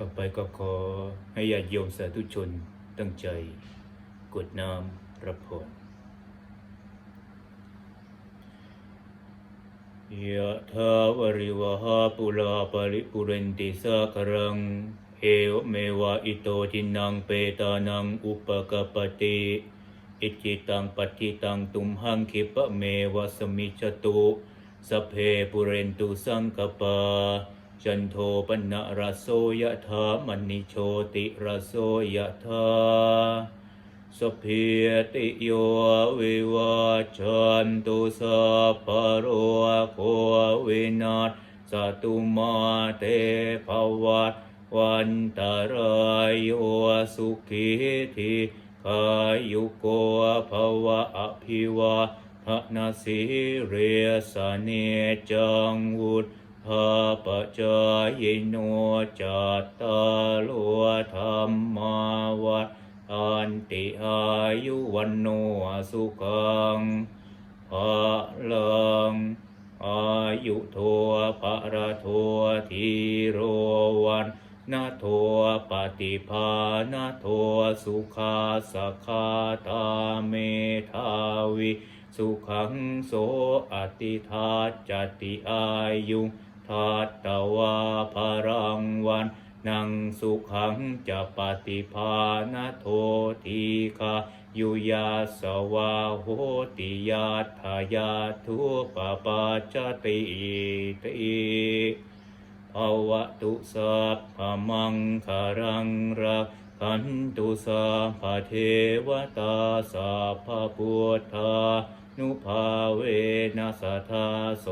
ต่อไปก็ขอให้ญาติโยมสาธุชนตั้งใจกดน้ำรับพรยะทาวริวหาปุลาปริปุเรนติสาครัง เอวเมวะอิโตจินังเปตานังอุปกปติอิจิตังปฏิตังตุมหังคิปะเมวะสมิจตุสพเพปุเรนตุสังกปา จันโทปนะระโสยธามณิโชติระโสยธาสพพิติโยวิวัจจันตุสัพพะโรโควินาศสตุมาเตภวัตวันตารายโยสุขีทีขายุโกภวะอภิวาทนาสิเรสเนจังวุฒ หาปะจายโนจัตตาโลธรรมาวัฏอันติอายุวันโนสุขังภะลังอายุโทภะระโททีโรวันนาโทปฏิภาณโทสุขาสคาตาเมทาวิ สุขังโสอติทาจติอายุ ทัตตวาภรังวันนังสุขังจะปฏิภาณโททีคายุยาสวาโหติยาทายาทุปปาจติติภวะตุสัพพมังคารังรักขันตุสัพพเทวตาสัพพพุทธานุภาเวนัสทธาโส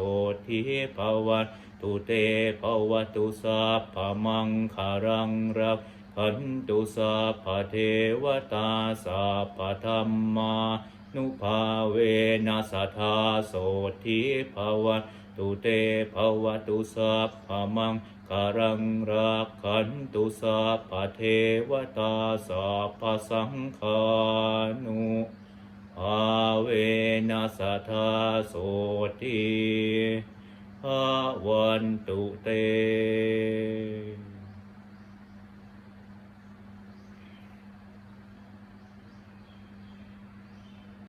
ทิภวัน ตุเตภวตุสัพพมังคารังรักขันตุสัพพเทวตาสัพพธรรมานุภาเวนัสทธาโสทิภวตุเตภวตุสัพพมังคารังรักขันตุสัพพเทวตาสัพพสังฆานุอาเวนัสทธาโสติ วันตุเต